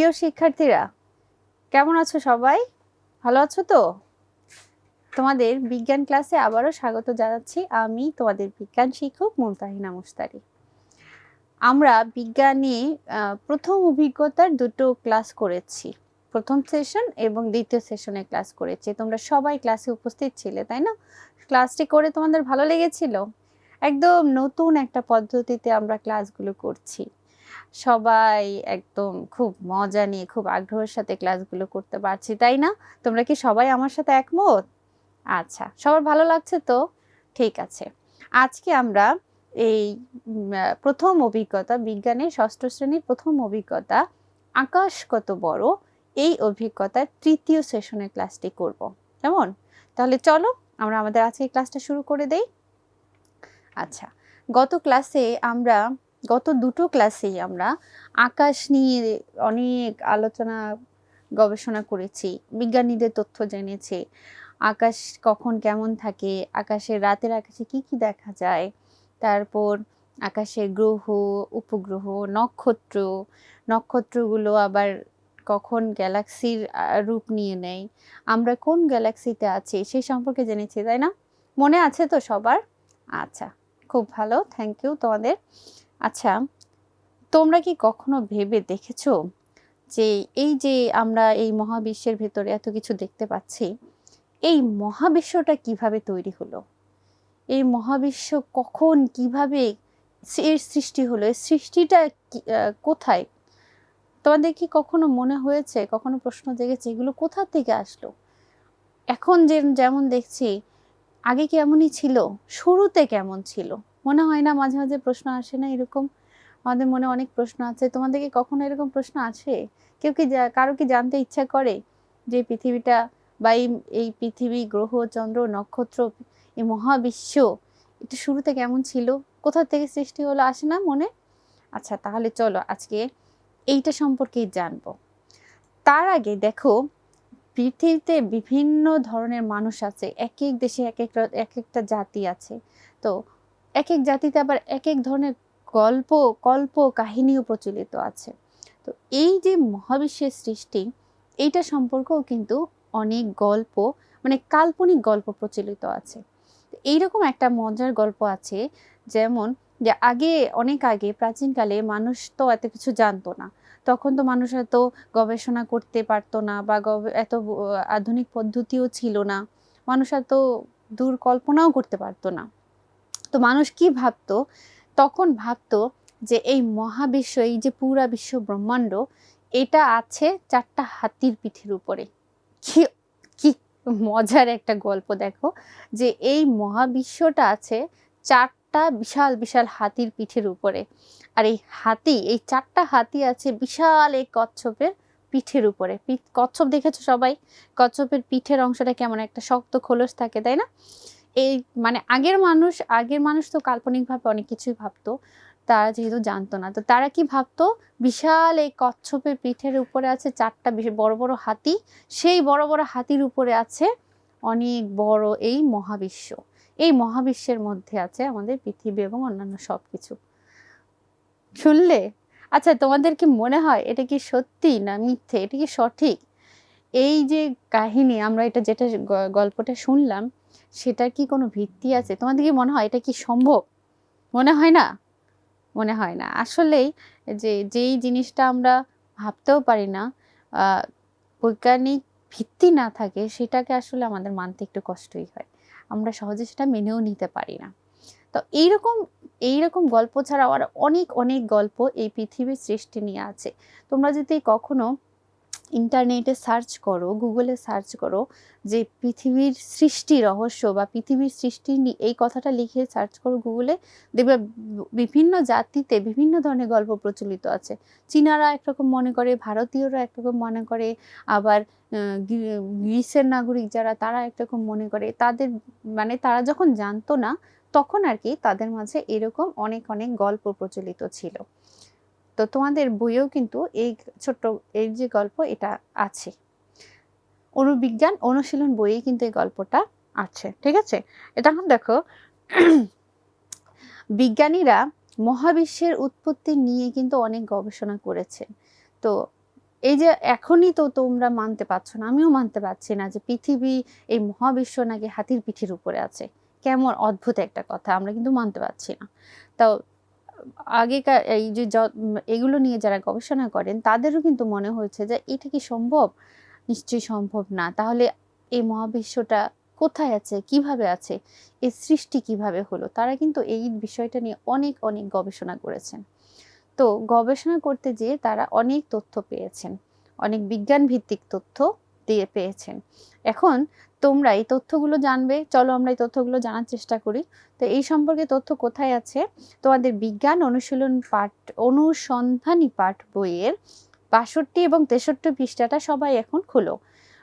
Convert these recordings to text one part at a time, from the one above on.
প্রিয় শিক্ষার্থীরা, কেমন আছো সবাই? ভালো আছো তো? তোমাদের বিজ্ঞান ক্লাসে আবারও স্বাগত জানাচ্ছি আমি তোমাদের বিজ্ঞান শিক্ষক মুমতাহিনা মুস্তারি আমরা বিজ্ঞানে প্রথম অভিজ্ঞতার দুটো ক্লাস করেছি। প্রথম সেশন এবং দ্বিতীয় সেশনে ক্লাস করেছি। তোমরা সবাই ক্লাসে উপস্থিত ছিলে, তাই না? ক্লাসটি করে তোমাদের ভালো লেগেছিল? একদম নতুন একটা পদ্ধতিতে আমরা ক্লাসগুলো করছি। সবাই একদম খুব মজা নিয়ে, খুব আগ্রহের সাথে ক্লাসগুলো করতে পারছি, তাই না? তোমরা কি সবাই আমার সাথে একমত? আচ্ছা সবার ভালো লাগছে তো? ঠিক আছে। আজকে আমরা এই প্রথম অভিজ্ঞতা, বিজ্ঞানের ষষ্ঠ শ্রেণির প্রথম অভিজ্ঞতা, আকাশ কত বড়? এই অভিজ্ঞতার তৃতীয় সেশনের ক্লাসটি করব। কেমন? তাহলে চলো, আমরা আমাদের আজকে ক্লাসটা শুরু করে দেই। আচ্ছা গত ক্লাসে আমরা গত দুটো ক্লাসেই আমরা আকাশ নিয়ে অনেক আলোচনা, গবেষণা করেছি, বিজ্ঞানীদের তথ্য জেনেছি, আকাশ কখন কেমন থাকে, আকাশের রাতের আকাশে কি কি দেখা যায়, তারপর আকাশে গ্রহ, উপগ্রহ, নক্ষত্র, নক্ষত্রগুলো আবার কখন গ্যালাক্সির রূপ নিয়ে নেয়, আমরা কোন গ্যালাক্সিতে আছি সেই সম্পর্কে জেনেছি, তাই না? মনে আছে তো সবার? আচ্ছা খুব ভালো থ্যাংক ইউ তোমাদের। আচ্ছা তোমরা কি কখনো ভেবে দেখেছ যে এই যে আমরা এই মহাবিশ্বের ভেতরে এত কিছু দেখতে পাচ্ছি, এই মহাবিশ্বটা কীভাবে তৈরি হলো? এই মহাবিশ্ব কখন কীভাবে এর সৃষ্টি হলো? এর সৃষ্টিটা কোথায়? তোমাদের কি কখনো মনে হয়েছে, কখনো প্রশ্ন জেগেছে এগুলো কোথা থেকে আসলো? এখন যে যেমন দেখছি, আগে কেমনই ছিল, শুরুতে কেমন ছিল? মনে হয় না মাঝে মাঝে প্রশ্ন আসে না এরকম? আমাদের মনে অনেক প্রশ্ন আছে। তোমাদের কি কখনো এরকম প্রশ্ন আছে? কেউ কি কারও কি জানতে ইচ্ছা করে যে পৃথিবীটা বা এই পৃথিবী, গ্রহ, চন্দ্র, নক্ষত্র, এই মহাবিশ্ব, এটা শুরুতে কেমন ছিল? কোথা থেকে সৃষ্টি হলো? আসে না মনে? আচ্ছা তাহলে চলো আজকে এইটা সম্পর্কেই জানব। তার আগে দেখো, পৃথিবীতে বিভিন্ন ধরনের মানুষ আছে। এক এক দেশে এক এক এক একটা জাতি আছে। তো এক এক জাতিতে আবার এক এক ধরনের গল্প, কল্প, কাহিনীও প্রচলিত আছে। তো এই যে মহাবিশ্বের সৃষ্টি এইটা সম্পর্কেও কিন্তু অনেক গল্প মানে কাল্পনিক গল্প প্রচলিত আছে। এইরকম একটা মজার গল্প আছে, যেমন যে আগে, অনেক আগে, প্রাচীনকালে মানুষ তো এত কিছু জানতো না। তখন তো মানুষ এত গবেষণা করতে পারতো না বা এত আধুনিক পদ্ধতিও ছিল না। মানুষ এত দূর কল্পনাও করতে পারতো না। তো মানুষ কি ভাবতো? তখন ভাবতো যে এই মহাবিশ্ব, এই যে পুরা বিশ্ব ব্রহ্মাণ্ড, এটা আছে চারটা হাতির পিঠের উপরে। কি কি মজার একটা গল্প দেখো যে এই মহাবিশ্বটা আছে চারটা বিশাল বিশাল হাতির পিঠের উপরে। আর এই হাতি, এই চারটা হাতি আছে বিশাল এই কচ্ছপের পিঠের উপরে। কচ্ছপ দেখেছ সবাই? কচ্ছপের পিঠের অংশটা কেমন? একটা শক্ত খোলস থাকে, তাই না? এই মানে আগের মানুষ আগের মানুষ তো কাল্পনিকভাবে অনেক কিছুই ভাবতো, তারা যেহেতু জানতো না। তো তারা কি ভাবতো? বিশাল এই কচ্ছপের পিঠের উপরে আছে চারটা বড় বড় হাতি। সেই বড় বড় হাতির উপরে আছে অনেক বড় এই মহাবিশ্ব। এই মহাবিশ্বের মধ্যে আছে আমাদের পৃথিবী এবং অন্যান্য সব কিছু শুনলে? আচ্ছা তোমাদের কি মনে হয় এটা কি সত্যি না মিথ্যে? এটা কি সঠিক? এই যে কাহিনী, আমরা এটা যেটা গল্পটা শুনলাম সেটার কি কোনো ভিত্তি আছে? তোমাদের কি মনে হয় এটা কি সম্ভব? মনে হয় না? মনে হয় না। আসলেই যে, যেই জিনিসটা আমরা ভাবতেও পারি না বৈজ্ঞানিক ভিত্তি না থাকে, সেটাকে আসলে আমাদের মানতে একটু কষ্টই হয়। আমরা সহজে সেটা মেনেও নিতে পারি না। তো এইরকম এইরকম গল্প ছাড়াও আর অনেক অনেক গল্প এই পৃথিবীর সৃষ্টি নিয়ে আছে। তোমরা যদি কখনো ইন্টারনেটে সার্চ করো, গুগলে সার্চ করো যে পৃথিবীর সৃষ্টি রহস্য বা পৃথিবীর সৃষ্টি এই কথাটা লিখে সার্চ করো গুগলে, দেখবে বিভিন্ন জাতিতে বিভিন্ন ধরনের গল্প প্রচলিত আছে। চীনারা একরকম মনে করে, ভারতীয়রা একরকম মনে করে, আবার গ্রিসের নাগরিক যারা তারা একরকম মনে করে। তাদের মানে তারা যখন জানতো না, তখন আর কি তাদের মাঝে এরকম অনেক অনেক গল্প প্রচলিত ছিল। তো তোমাদের বইয়েও কিন্তু এই ছোট্ট, এই যে গল্প এটা আছে। অনুবিজ্ঞান, অনুশীলন বইয়ে কিন্তু এই গল্পটা আছে, ঠিক আছে? এটা এখন দেখো, বিজ্ঞানীরা মহাবিশ্বের উৎপত্তি নিয়ে কিন্তু অনেক গবেষণা করেছে। তো এই যে এখনই তো তোমরা মানতে পারছ না, আমিও মানতে পারছি না যে পৃথিবী, এই মহাবিশ্ব নাকি হাতির পিঠির উপরে আছে। কেমন অদ্ভুত একটা কথা, আমরা কিন্তু মানতে পারছি না। তাও আগেকার এই যে এগুলো নিয়ে যারা গবেষণা করেন, তাদেরও কিন্তু মনে হয়েছে যে এটা কি সম্ভব? নিশ্চয়ই সম্ভব না। তাহলে এই মহাবিশ্বটা কোথায় আছে? কীভাবে আছে? এর সৃষ্টি কীভাবে হলো? তারা কিন্তু এই বিষয়টা নিয়ে অনেক অনেক গবেষণা করেছেন। তো গবেষণা করতে যেয়ে তারা অনেক তথ্য পেয়েছেন। অনেক বিজ্ঞান ভিত্তিক তথ্য দিয়ে পেয়েছেন। এখন তোমরা এই তথ্যগুলো জানবে। চলো আমরা এই তথ্যগুলো জানার চেষ্টা করি। তো এই সম্পর্কে তথ্য কোথায় আছে? তোমাদের বিজ্ঞান অনুশীলন পাঠ, অনুসন্ধানী পাঠ বইয়ের বাষট্টি এবং তেষট্টি পৃষ্ঠাটা সবাই এখন খুলো।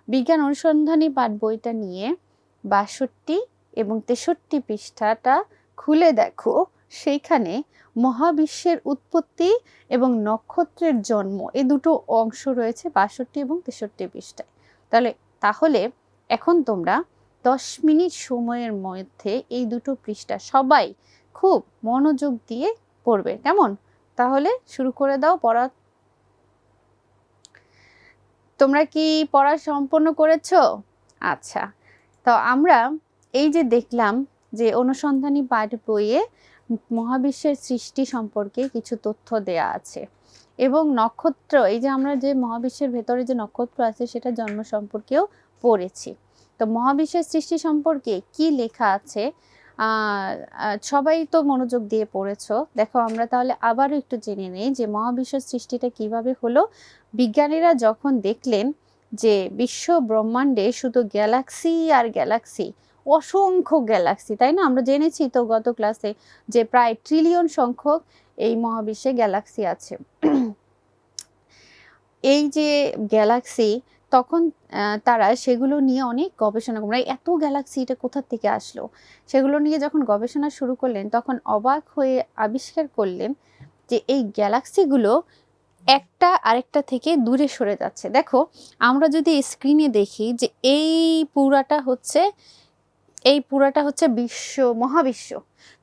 বিজ্ঞান অনুসন্ধানী পাঠ বইটা নিয়ে বাষট্টি এবং তেষট্টি পৃষ্ঠাটা খুলে দেখো। সেইখানে মহাবিশ্বের উৎপত্তি এবং নক্ষত্রের জন্ম, এই দুটো অংশ রয়েছে বাষট্টি এবং তেষট্টি পৃষ্ঠায়। তাহলে তাহলে এখন তোমরা দশ মিনিট সময়ের মধ্যে এই দুটো পৃষ্ঠা সবাই খুব মনোযোগ দিয়ে পড়বে। কেমন? তাহলে শুরু করে দাও, পড়া। তোমরা কি পড়া সম্পন্ন করেছ? আচ্ছা তো আমরা এই যে দেখলাম যে অনুসন্ধানী পাঠ বইয়ে মহাবিশ্বের সৃষ্টি সম্পর্কে কিছু তথ্য দেয়া আছে এবং নক্ষত্র, এই যে আমরা যে মহাবিশ্বের ভেতরে যে নক্ষত্র আছে সেটা জন্ম সম্পর্কেও পড়েছি। তো মহাবিশ্বের সৃষ্টি সম্পর্কে কি লেখা আছে? সবাই তো মনোযোগ দিয়ে পড়েছো। দেখো, আমরা তাহলে আবারও একটু জেনে নেই যে মহাবিশ্বের সৃষ্টিটা কীভাবে হলো। বিজ্ঞানীরা যখন দেখলেন যে বিশ্ব ব্রহ্মাণ্ডে শুধু গ্যালাক্সি আর গ্যালাক্সি, অসংখ্য গ্যালাক্সি, তাই না? আমরা জেনেছি তো গত ক্লাসে যে প্রায় ট্রিলিয়ন সংখ্যক এই মহাবিশ্বে গ্যালাক্সি আছে। এই যে গ্যালাক্সি তখন তারা সেগুলো নিয়ে অনেক গবেষণা করলেন। এত গ্যালাক্সি এটা কোথা থেকে আসলো? সেগুলো নিয়ে যখন গবেষণা শুরু করলেন, তখন অবাক হয়ে আবিষ্কার করলেন যে এই গ্যালাক্সিগুলো একটা আরেকটা থেকে দূরে সরে যাচ্ছে। দেখো, আমরা যদি স্ক্রিনে দেখি যে এই পুরাটা হচ্ছে, এই পুরাটা হচ্ছে বিশ্ব, মহাবিশ্ব।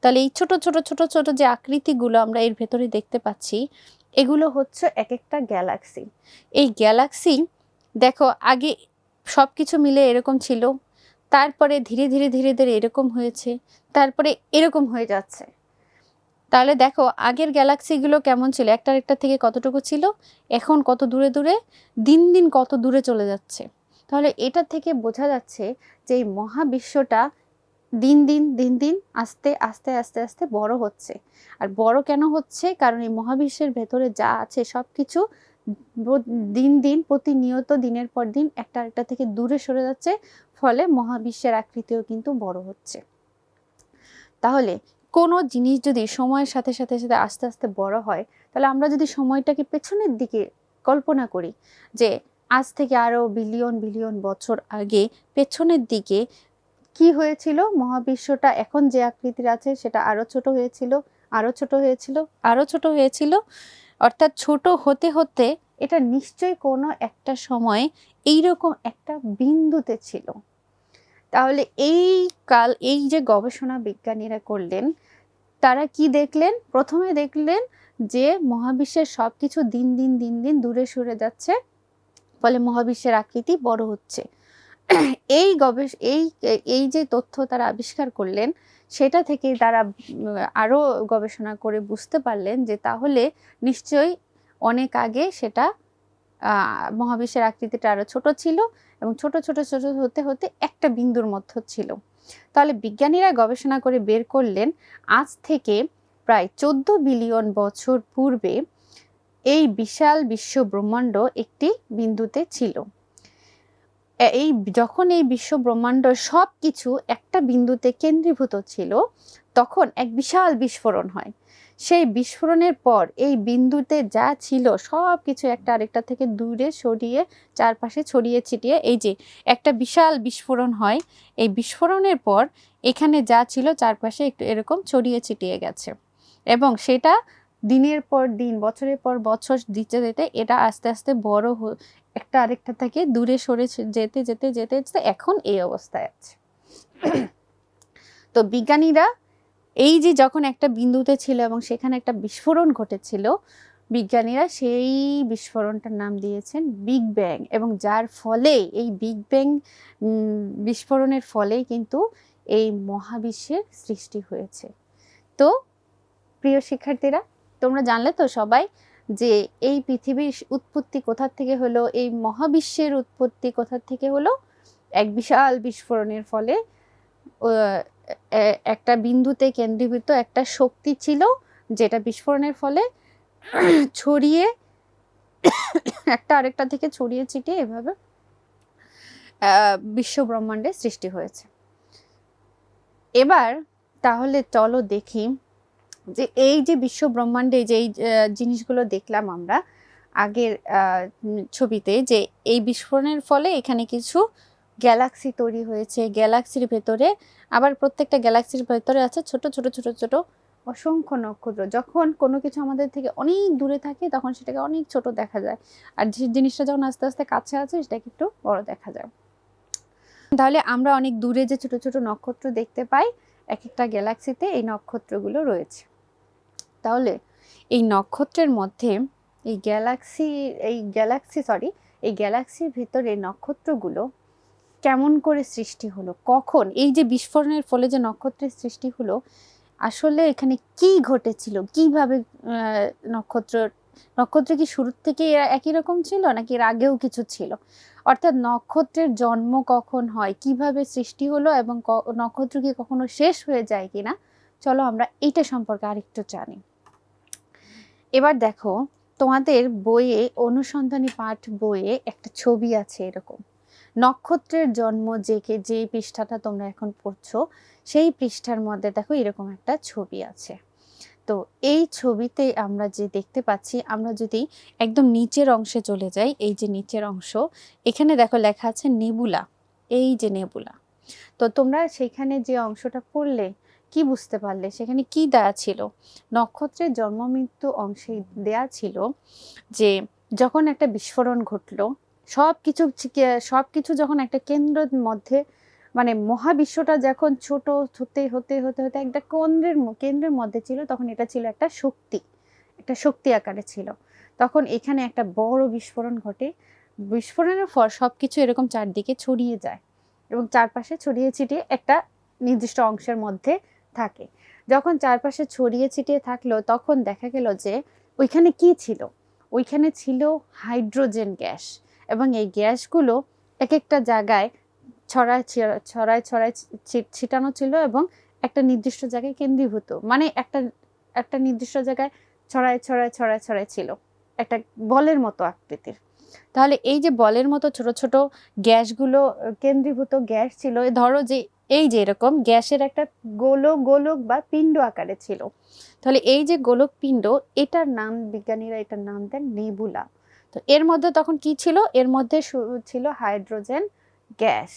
তাহলে এই ছোট ছোট ছোট ছোট যে আকৃতিগুলো আমরা এর ভেতরে দেখতে পাচ্ছি, এগুলো হচ্ছে এক একটা গ্যালাক্সি এই গ্যালাক্সি দেখো, আগে সব কিছু মিলে এরকম ছিল, তারপরে ধীরে ধীরে ধীরে ধীরে এরকম হয়েছে, তারপরে এরকম হয়ে যাচ্ছে। তাহলে দেখো, আগের গ্যালাক্সিগুলো কেমন ছিল? একটার একটা থেকে কতটুকু ছিল? এখন কত দূরে দূরে? দিন দিন কত দূরে চলে যাচ্ছে। তাহলে এটা থেকে বোঝা যাচ্ছে যে এই মহাবিশ্বটা দিন দিন দিন দিন আস্তে আস্তে আস্তে আস্তে বড় হচ্ছে। আর বড় কেন হচ্ছে? কারণ এই মহাবিশ্বের ভেতরে যা আছে সব কিছু দিন দিন, প্রতিনিয়ত দিনের পর দিন একটা আরেকটা থেকে দূরে সরে যাচ্ছে, ফলে মহাবিশ্বের আকৃতিও কিন্তু বড় হচ্ছে। তাহলে কোনো জিনিস যদি সময়ের সাথে সাথে সাথে আস্তে আস্তে বড় হয়, তাহলে আমরা যদি সময়টাকে পেছনের দিকে কল্পনা করি, যে আজ থেকে আরও বিলিয়ন বিলিয়ন বছর আগে পেছনের দিকে কি হয়েছিল? মহাবিশ্বটা এখন যে আকৃতির আছে, সেটা আরও ছোট হয়েছিল, আরও ছোট হয়েছিল, আরও ছোট হয়েছিল অর্থাৎ ছোট হতে হতে এটা নিশ্চয়ই কোনো একটা সময় এইরকম একটা বিন্দুতে ছিল। তাহলে এই কাল, এই যে গবেষণা বিজ্ঞানীরা করলেন, তারা কি দেখলেন? প্রথমে দেখলেন যে মহাবিশ্বের সব কিছু দিন দিন দিন দিন দূরে সরে যাচ্ছে, ফলে মহাবিশ্বের আকৃতি বড় হচ্ছে। এই গবেষ, এই এই যে তথ্য তারা আবিষ্কার করলেন, সেটা থেকে তারা আরও গবেষণা করে বুঝতে পারলেন যে তাহলে নিশ্চয়ই অনেক আগে সেটা মহাবিশ্বের আকৃতিটা আরও ছোট ছিল এবং ছোট ছোট ছোট হতে হতে একটা বিন্দুর মধ্যে ছিল। তাহলে বিজ্ঞানীরা গবেষণা করে বের করলেন, আজ থেকে প্রায় চোদ্দ বিলিয়ন বছর পূর্বে এই বিশাল বিশ্ব ব্রহ্মাণ্ড একটি বিন্দুতে ছিল। এই যখন এই বিশ্ব ব্রহ্মাণ্ড সব কিছু একটা বিন্দুতে কেন্দ্রীভূত ছিল, তখন এক বিশাল বিস্ফোরণ হয়। সেই বিস্ফোরণের পর এই বিন্দুতে যা ছিল সব কিছু একটা আরেকটা থেকে দূরে সরিয়ে, চারপাশে ছড়িয়ে ছিটিয়ে, এই যে একটা বিশাল বিস্ফোরণ হয়, এই বিস্ফোরণের পর এখানে যা ছিল চারপাশে একটু এরকম ছড়িয়ে ছিটিয়ে গেছে। এবং সেটা দিনের পর দিন, বছরের পর বছর দিতে যেতে এটা আস্তে আস্তে বড় একটা আরেকটা থেকে দূরে সরে যেতে যেতে যেতে যেতে এখন এই অবস্থায় আছে। তো বিজ্ঞানীরা এই যে যখন একটা বিন্দুতে ছিল এবং সেখানে একটা বিস্ফোরণ ঘটেছিল, বিজ্ঞানীরা সেই বিস্ফোরণটার নাম দিয়েছেন বিগ ব্যাং এবং যার ফলে, এই বিগ ব্যাং বিস্ফোরণের ফলে কিন্তু এই মহাবিশ্বের সৃষ্টি হয়েছে। তো প্রিয় শিক্ষার্থীরা তোমরা জানলে তো সবাই যে এই পৃথিবীর উৎপত্তি কোথার থেকে হলো? এই মহাবিশ্বের উৎপত্তি কোথার থেকে হলো? এক বিশাল বিস্ফোরণের ফলে একটা বিন্দুতে কেন্দ্রীভূত একটা শক্তি ছিল যেটা বিস্ফোরণের ফলে ছড়িয়ে, একটা আরেকটা থেকে ছড়িয়ে ছিটিয়ে এভাবে বিশ্ব ব্রহ্মাণ্ডের সৃষ্টি হয়েছে। এবার তাহলে চলো দেখি যে এই যে বিশ্ব ব্রহ্মাণ্ডে যে এই জিনিসগুলো দেখলাম আমরা আগের ছবিতে যে এই বিস্ফোরণের ফলে এখানে কিছু গ্যালাক্সি তৈরি হয়েছে, গ্যালাক্সির ভেতরে আবার প্রত্যেকটা গ্যালাক্সির ভেতরে আছে ছোট ছোট ছোট ছোট অসংখ্য নক্ষত্র। যখন কোনো কিছু আমাদের থেকে অনেক দূরে থাকে তখন সেটাকে অনেক ছোট দেখা যায়। আর যে জিনিসটা যখন আস্তে আস্তে কাছে আছে সেটাকে একটু বড় দেখা যায়। তাহলে আমরা অনেক দূরে যে ছোট ছোট নক্ষত্র দেখতে পাই এক একটা গ্যালাক্সিতে এই নক্ষত্রগুলো রয়েছে। তাহলে এই নক্ষত্রের মধ্যে এই গ্যালাক্সি এই গ্যালাক্সি সরি এই গ্যালাক্সির ভিতরে নক্ষত্রগুলো কেমন করে সৃষ্টি হলো? কখন? এই যে বিস্ফোরণের ফলে যে নক্ষত্রের সৃষ্টি হলো, আসলে এখানে কি ঘটেছিল? কীভাবে নক্ষত্র নক্ষত্র কি শুরুর থেকে এরা একই রকম ছিল নাকি এর আগেও কিছু ছিল? অর্থাৎ নক্ষত্রের জন্ম কখন হয়? কীভাবে সৃষ্টি হলো এবং নক্ষত্র কি কখনো শেষ হয়ে যায় কিনা? চলো আমরা এইটা সম্পর্কে আরেকটু জানি। এবার দেখো, তোমাদের বইয়ে অনুসন্ধানী পাঠ বইয়ে একটা ছবি আছে এরকম। নক্ষত্রের জন্ম যে কে যে পৃষ্ঠাটা তোমরা এখন পড়ছো, সেই পৃষ্ঠার মধ্যে দেখো এরকম একটা ছবি আছে। তো এই ছবিতে আমরা যে দেখতে পাচ্ছি, আমরা যদি একদম নিচের অংশে চলে যাই, এই যে নিচের অংশ, এখানে দেখো লেখা আছে নেবুলা, এই যে নেবুলা। তো তোমরা সেখানে যে অংশটা পড়লে কি বুঝতে পারলে? সেখানে কি দেয়া ছিল? নক্ষত্রের জন্ম মৃত্যু অংশে দেয়া ছিল যে, যখন একটা বিস্ফোরণ ঘটলো সব কিছু সব কিছু যখন একটা কেন্দ্রের মধ্যে মানে মহাবিশ্বটা যখন ছোট হতে হতে হতে হতে একটা কেন্দ্রের কেন্দ্রের মধ্যে ছিল, তখন এটা ছিল একটা শক্তি একটা শক্তি আকারে ছিল। তখন এখানে একটা বড় বিস্ফোরণ ঘটে। বিস্ফোরণের পর সব কিছু এরকম চারদিকে ছড়িয়ে যায় এবং চারপাশে ছড়িয়ে ছিটিয়ে একটা নির্দিষ্ট অংশের মধ্যে থাকে। যখন চারপাশে ছড়িয়ে ছিটিয়ে থাকল, তখন দেখা গেল যে ওইখানে কি ছিল? ওইখানে ছিল হাইড্রোজেন গ্যাস এবং এই গ্যাসগুলো এক একটা জায়গায় ছড়ায় ছড়ায় ছড়ায় ছিটানো ছিল এবং একটা নির্দিষ্ট জায়গায় কেন্দ্রীভূত। মানে একটা একটা নির্দিষ্ট জায়গায় ছড়ায় ছড়ায় ছড়ায় ছড়ায় ছিল। একটা বলের মতো আকৃতির। তাহলে এই যে বলের মতো ছোট ছোট গ্যাসগুলো, কেন্দ্রীভূত গ্যাস ছিল, ধরো যে এই যে এরকম গ্যাসের একটা গোলক গোলক বা পিণ্ড আকারে ছিল। তাহলে এই যে গোলক পিণ্ড, এটার নাম বিজ্ঞানীরা এটার নাম দেন নেবুলা। তো এর মধ্যে তখন কি ছিল? এর মধ্যে ছিল হাইড্রোজেন গ্যাস।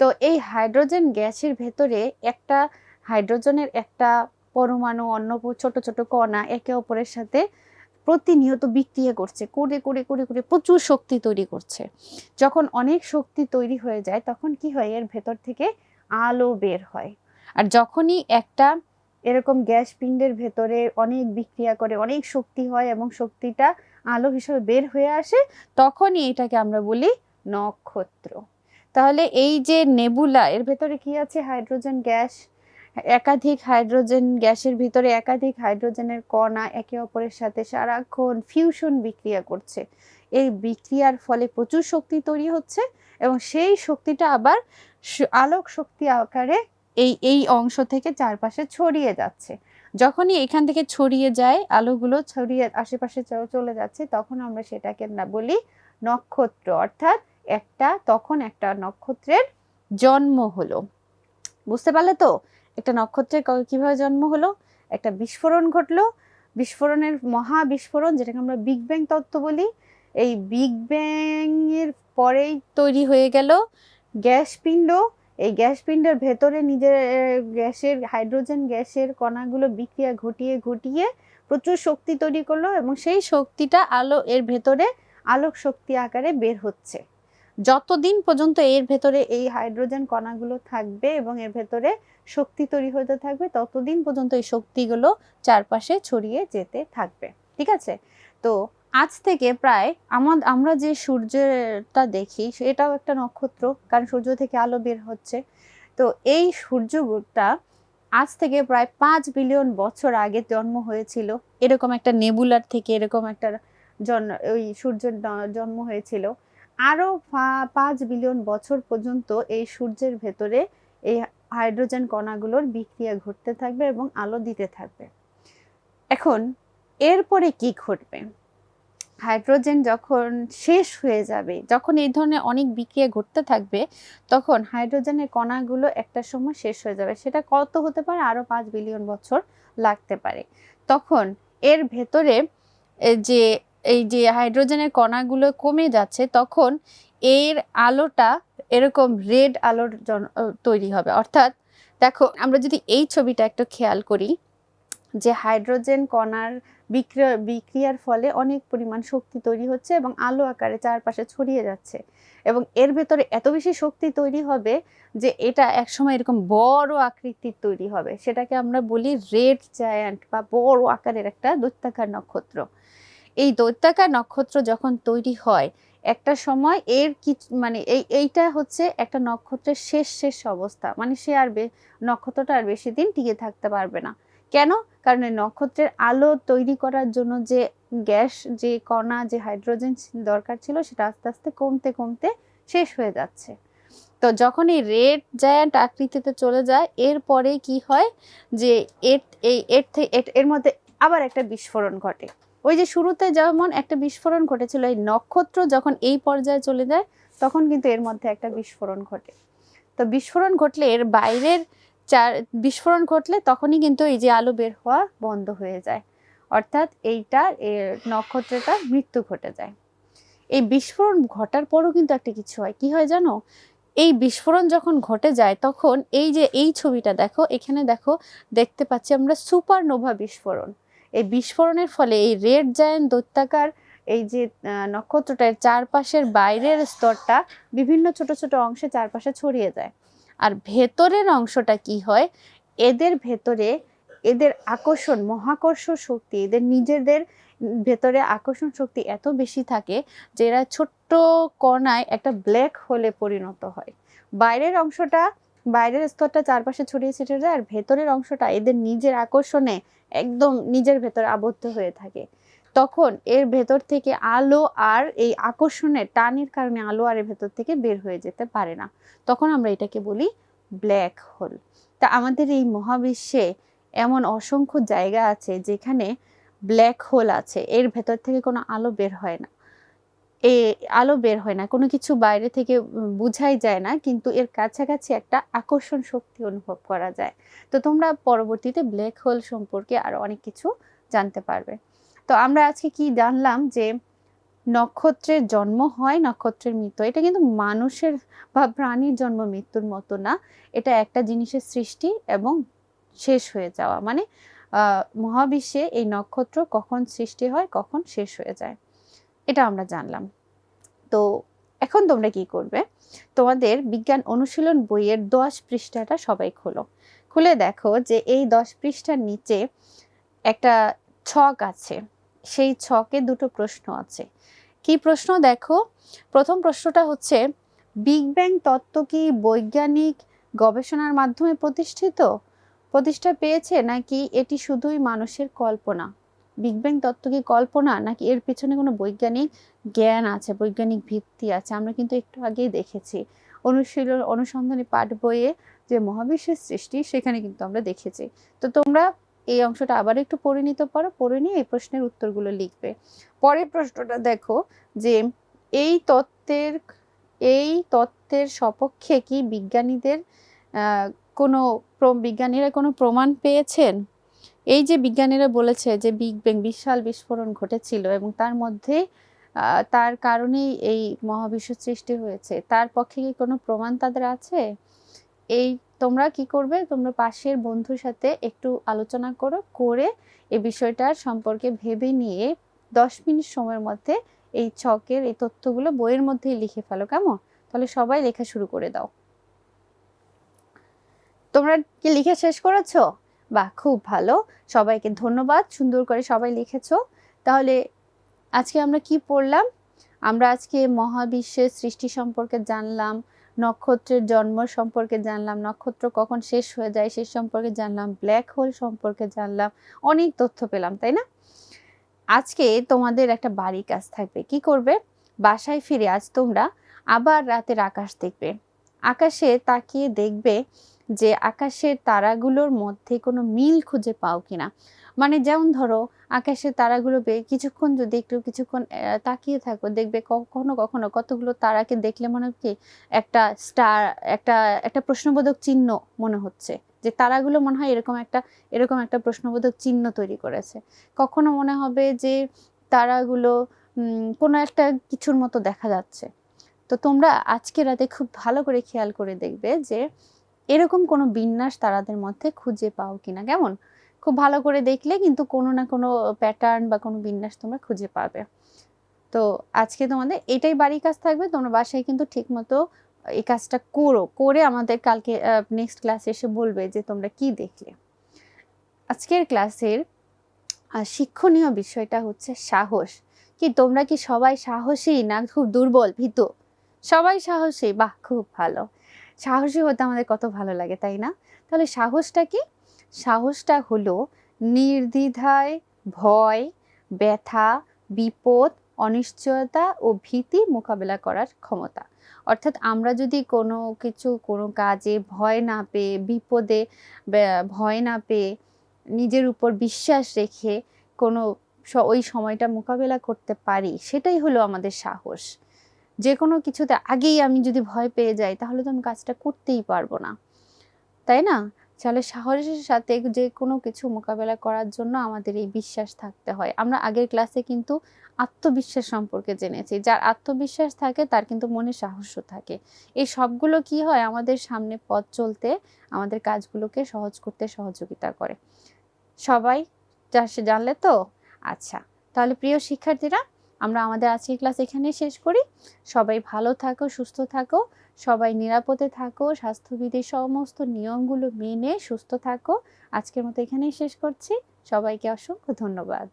তো এই হাইড্রোজেন গ্যাসের ভেতরে একটা, হাইড্রোজেনের একটা পরমাণু, অন্য ছোট ছোট কণা একে অপরের সাথে প্রতিনিয়ত বিক্রিয়া করছে, করে করে করে করে প্রচুর শক্তি তৈরি করছে। যখন অনেক শক্তি তৈরি হয়ে যায়, তখন কি হয়? এর ভেতর থেকে আলো বের হয়। আর যখনই একটা এরকম গ্যাস পিণ্ডের ভেতরে অনেক বিক্রিয়া করে, অনেক শক্তি হয় এবং শক্তিটা আলো হিসেবে বের হয়ে আসে, তখনই এটাকে আমরা বলি নক্ষত্র। তাহলে এই যে নেবুলা, এর ভেতরে কি আছে? হাইড্রোজেন গ্যাস, একাধিক হাইড্রোজেন গ্যাসের ভিতরে একাধিক হাইড্রোজেনের কণা একে অপরের সাথে সারাক্ষণ ফিউশন বিক্রিয়া করছে। এই বিক্রিয়ার ফলে প্রচুর শক্তি তৈরি হচ্ছে এবং সেই শক্তিটা আবার আলোক শক্তি আকারে এই এই অংশ থেকে চারপাশে ছড়িয়ে যাচ্ছে। যখনই এখান থেকে ছড়িয়ে যায়, আলোগুলো ছড়িয়ে আশেপাশে চলে যাচ্ছে, তখন আমরা সেটাকে না বলি নক্ষত্র। অর্থাৎ একটা, তখন একটা নক্ষত্রের জন্ম হলো। বুঝতে পারলে তো? একটা নক্ষত্রের কীভাবে জন্ম হলো? একটা বিস্ফোরণ ঘটলো। বিস্ফোরণের মহা বিস্ফোরণ, যেটাকে আমরা বিগ ব্যাং তত্ত্ব বলি। এই বিগ ব্যাং এর পরেই তৈরি হয়ে গেল গ্যাস পিণ্ড, এই গ্যাস পিণ্ডের ভেতরে নিজের গ্যাসের, হাইড্রোজেন গ্যাসের কণাগুলো বিক্রিয়া ঘটিয়ে ঘটিয়ে প্রচুর শক্তি তৈরি করল এবং সেই শক্তিটা আলো, এর ভেতরে আলোক শক্তি আকারে বের হচ্ছে। যতদিন পর্যন্ত এর ভেতরে এই হাইড্রোজেন কণাগুলো থাকবে এবং এর ভেতরে শক্তি তৈরি হতে থাকবে, ততদিন পর্যন্ত এই শক্তিগুলো চারপাশে ছড়িয়ে যেতে থাকবে। ঠিক আছে? তো আজ থেকে প্রায় আমার আমরা যে সূর্যটা দেখি, এটাও একটা নক্ষত্র, কারণ সূর্য থেকে আলো বের হচ্ছে। তো এই সূর্যটা আজ থেকে প্রায় পাঁচ বিলিয়ন বছর আগে জন্ম হয়েছিল। এরকম একটা নেবুলার থেকে এরকম একটা জন্ম ওই সূর্যের জন্ম হয়েছিল। আরও পাঁচ বিলিয়ন বছর পর্যন্ত এই সূর্যের ভেতরে এই হাইড্রোজেন কণাগুলোর বিক্রিয়া ঘটতে থাকবে এবং আলো দিতে থাকবে। এখন, এরপরে কি ঘটবে? হাইড্রোজেন যখন শেষ হয়ে যাবে, যখন এই ধরনের অনেক বিক্রিয়া ঘটতে থাকবে, তখন হাইড্রোজেনের কণাগুলো একটা সময় শেষ হয়ে যাবে। সেটা কত হতে পারে? আরও পাঁচ বিলিয়ন বছর লাগতে পারে। তখন এর ভেতরে যে, এই যে হাইড্রোজেনের কণাগুলো কমে যাচ্ছে, তখন এর আলোটা এরকম রেড আলোর তৈরি হবে। অর্থাৎ দেখো, আমরা যদি এই ছবিটা একটু খেয়াল করি যে হাইড্রোজেন কণার বিক্রিয়া, বিক্রিয়ার ফলে অনেক পরিমাণ শক্তি তৈরি হচ্ছে এবং আলো আকারে চারপাশে ছড়িয়ে যাচ্ছে। এবং এর ভেতরে এত বেশি শক্তি তৈরি হবে যে এটা একসময় এরকম বড় আকৃতির তৈরি হবে। সেটাকে আমরা বলি রেড জায়ান্ট বা বড় আকারের একটা দৈত্যাকার নক্ষত্র। এই দৈত্যাকার নক্ষত্র যখন তৈরি হয়, একটা সময় এর কিছু মানে এই, এইটা হচ্ছে একটা নক্ষত্রের শেষ শেষ অবস্থা। মানে সে আর নক্ষত্রটা আর বেশি দিন টিকে থাকতে পারবে না। কেন? কারণ এই নক্ষত্রের আলো তৈরি করার জন্য যে গ্যাস, যে কণা, যে হাইড্রোজেন দরকার ছিল, সেটা আস্তে আস্তে কমতে কমতে শেষ হয়ে যাচ্ছে। তো যখন এই রেড জায়ান্ট আকৃতিতে চলে যায় এরপরে কি হয় যে এর, এই এর থেকে এট এর মধ্যে আবার একটা বিস্ফোরণ ঘটে। ওই যে শুরুতে যেমন একটা বিস্ফোরণ ঘটেছিল, এই নক্ষত্র যখন এই পর্যায়ে চলে যায়, তখন কিন্তু এর মধ্যে একটা বিস্ফোরণ ঘটে। তো বিস্ফোরণ ঘটলে এর বাইরের চার, বিস্ফোরণ ঘটলে তখনই কিন্তু এই যে আলো বের হওয়া বন্ধ হয়ে যায়। অর্থাৎ এইটা, এর নক্ষত্রটার মৃত্যু ঘটে যায়। এই বিস্ফোরণ ঘটার পরও কিন্তু একটা কিছু হয়। কি হয় জানো? এই বিস্ফোরণ যখন ঘটে যায়, তখন এই যে এই ছবিটা দেখো, এখানে দেখো, দেখতে পাচ্ছি আমরা সুপারনোভা বিস্ফোরণ। এই বিস্ফোরণের ফলে এই রেড জায়ান্ট দৈত্যাকার এই যে নক্ষত্রটার চারপাশের বাইরের স্তরটা বিভিন্ন ছোট ছোট অংশে চারপাশে ছড়িয়ে যায়। আর ভেতরের অংশটা কি হয়? এদের ভেতরে, এদের আকর্ষণ মহাকর্ষ শক্তি, এদের নিজেদের ভেতরে আকর্ষণ শক্তি এত বেশি থাকে যে এরা ছোট্ট কণায় একটা ব্ল্যাক হোলে পরিণত হয়। বাইরের অংশটা, বাইরের স্তরটা চারপাশে ছড়িয়ে ছিটিয়ে যায় আর ভেতরের অংশটা এদের নিজের আকর্ষণে একদম নিজের ভেতরে আবদ্ধ হয়ে থাকে। তখন এর ভেতর থেকে আলো আর এই আকর্ষণের টানের কারণে আলো আর এর ভেতর থেকে বের হয়ে যেতে পারে না। তখন আমরা এটাকে বলি ব্ল্যাক হোল। তা আমাদের এই মহাবিশ্বে এমন অসংখ্য জায়গা আছে যেখানে ব্ল্যাক হোল আছে, এর ভেতর থেকে কোনো আলো বের হয় না। এ, আলো বের হয় না, কোনো কিছু বাইরে থেকে বোঝাই যায় না, কিন্তু এর কাছাকাছি একটা আকর্ষণ শক্তি অনুভব করা যায়। তো তোমরা পরবর্তীতে ব্ল্যাক হোল সম্পর্কে আরও অনেক কিছু জানতে পারবে। তো আমরা আজকে কি জানলাম যে নক্ষত্রের জন্ম হয় নক্ষত্রের মৃত্যু? এটা কিন্তু মানুষের বা প্রাণীর জন্ম মৃত্যুর মতো না। এটা একটা জিনিসের সৃষ্টি এবং শেষ হয়ে যাওয়া। মানে মহাবিশ্বে এই নক্ষত্র কখন সৃষ্টি হয়, কখন শেষ হয়ে যায়, এটা আমরা জানলাম। তো এখন তোমরা কি করবে? তোমাদের বিজ্ঞান অনুশীলন বইয়ের দশ পৃষ্ঠাটা সবাই খোলো। খুলে দেখো যে এই দশ পৃষ্ঠার নিচে একটা ছক আছে। সেই ছকে দুটো প্রশ্ন আছে। কি প্রশ্ন? দেখো, প্রথম প্রশ্নটা হচ্ছে, বিগ ব্যাং তত্ত্ব কি বৈজ্ঞানিক গবেষণার মাধ্যমে প্রতিষ্ঠিত? প্রতিষ্ঠা পেয়েছে নাকি এটি শুধুই মানুষের কল্পনা? বিগ ব্যাং তত্ত্ব কি কল্পনা নাকি এর পিছনে কোনো বৈজ্ঞানিক জ্ঞান আছে, বৈজ্ঞানিক ভিত্তি আছে? আমরা কিন্তু একটু আগেই দেখেছি। অনুশীলন অনুসন্ধানী পাঠ বইয়ে যে মহাবিশ্বের সৃষ্টি, সেখানে কিন্তু আমরা দেখেছি। তো তোমরা এই অংশটা আবার একটু পড়ে নিতে পারো, পড়ে নিয়ে এই প্রশ্নের উত্তরগুলো লিখবে। পরের প্রশ্নটা দেখো যে এই তত্ত্বের এই তত্ত্বের সপক্ষে কি বিজ্ঞানীদের কোনো বিজ্ঞানীরা কোনো প্রমাণ পেয়েছেন? এই যে বিজ্ঞানীরা বলেছে যে বিগ ব্যাং বিশাল বিস্ফোরণ ঘটেছিল এবং তার মধ্যে তার কারণেই এই মহাবিশ্ব সৃষ্টি হয়েছে, তার পক্ষে কি কোনো প্রমাণ তাদের আছে? এই তোমরা কি করবে? তোমরা পাশের বন্ধুর সাথে একটু আলোচনা করো, করে এই বিষয়টার সম্পর্কে ভেবে নিয়ে দশ মিনিট সময়ের মধ্যে এই ছকের, এই তথ্যগুলো বইয়ের মধ্যেই লিখে ফেলো, কেমন? তাহলে সবাই লেখা শুরু করে দাও। তোমরা কি লিখে শেষ করেছ? বাহ, খুব ভালো। সবাইকে ধন্যবাদ, সুন্দর করে সবাই লিখেছো। তাহলে আজকে আমরা কি পড়লাম? আমরা আজকে মহাবিশ্বের সৃষ্টি সম্পর্কে জানলাম নক্ষত্রের জন্ম সম্পর্কে জানলাম, নক্ষত্র কখন শেষ হয়ে যায় সে সম্পর্কে জানলাম ব্ল্যাক হোল সম্পর্কে জানলাম, অনেক তথ্য পেলাম, তাই না? আজকে তোমাদের একটা বাড়ি কাজ থাকবে, কি করবে? বাসায় ফিরে আজ তোমরা আবার রাতের আকাশ দেখবে। আকাশে তাকিয়ে দেখবে যে আকাশের তারাগুলোর মধ্যে কোনো মিল খুঁজে পাও কিনা। মানে যেমন ধরো, আকাশের তারাগুলো বে কিছুক্ষণ যদি একটু কিছুক্ষণ তাকিয়ে থাকো, দেখবে কখনো কখনো কতগুলো তারাকে দেখলে মনে কি একটা স্টার একটা একটা প্রশ্নবোধক চিহ্ন মনে হচ্ছে। যে তারাগুলো মনে হয় এরকম একটা এরকম একটা প্রশ্নবোধক চিহ্ন তৈরি করেছে। কখনো মনে হবে যে তারাগুলো কোনো একটা কিছুর মতো দেখা যাচ্ছে। তো তোমরা আজকে রাতে খুব ভালো করে খেয়াল করে দেখবে যে এরকম কোনো বিন্যাস তারাদের মধ্যে খুঁজে পাও কিনা। কেমন? খুব ভালো করে দেখলে কিন্তু কোনো না কোনো প্যাটার্ন বা কোনো বিন্যাস তোমরা খুঁজে পাবে। তো আজকে তোমাদের এটাই বাড়ির কাজ থাকবে, তোমরা বাসায় কিন্তু ঠিক মতো এই কাজটা করো, করে আমাদের কালকে নেক্সট ক্লাসে এসে বলবে যে তোমরা কি দেখলে। আজকের ক্লাসের শিক্ষণীয় বিষয়টা হচ্ছে সাহস। কি তোমরা কি সবাই সাহসী না খুব দুর্বল, ভীত? সবাই সাহসী, বাহ, খুব ভালো। সাহসী হতে আমাদের কত ভালো লাগে, তাই না? তাহলে সাহসটা কি? সাহসটা হলো নির্দ্বিধায় ভয়, ব্যথা, বিপদ, অনিশ্চয়তা ও ভীতি মোকাবেলা করার ক্ষমতা। অর্থাৎ আমরা যদি কোনো কিছু কোনো কাজে ভয় না পেয়ে, বিপদে ভয় না পেয়ে নিজের উপর বিশ্বাস রেখে কোনো ওই সময়টা মোকাবেলা করতে পারি, সেটাই হলো আমাদের সাহস। যে কোনো কিছুতে আগেই আমি যদি ভয় পেয়ে যাই, তাহলে তো আমি কাজটা করতেই পারব না। তাই না? তাহলে সাহসের সাথে যে কোনো কিছু মোকাবেলা করার জন্য আমাদের এই বিশ্বাস থাকতে হয়। আমরা আগের ক্লাসে কিন্তু আত্মবিশ্বাস সম্পর্কে জেনেছি। যার আত্মবিশ্বাস থাকে, তার কিন্তু মনে সাহসও থাকে। এই সবগুলো কি হয়? আমাদের সামনে পথ চলতে, আমাদের কাজগুলোকে সহজ করতে সহযোগিতা করে। সবাই সে জানলে তো? আচ্ছা তাহলে প্রিয় শিক্ষার্থীরা, আমরা আমাদের আজকের ক্লাস এখানে শেষ করি। সবাই ভালো থাকো, সুস্থ থাকো। সবাই নিরাপদে থাকো, স্বাস্থ্যবিধির সমস্ত নিয়মগুলো মেনে সুস্থ থাকো। আজকের মতো এখানেই শেষ করছি। সবাইকে অসংখ্য ধন্যবাদ।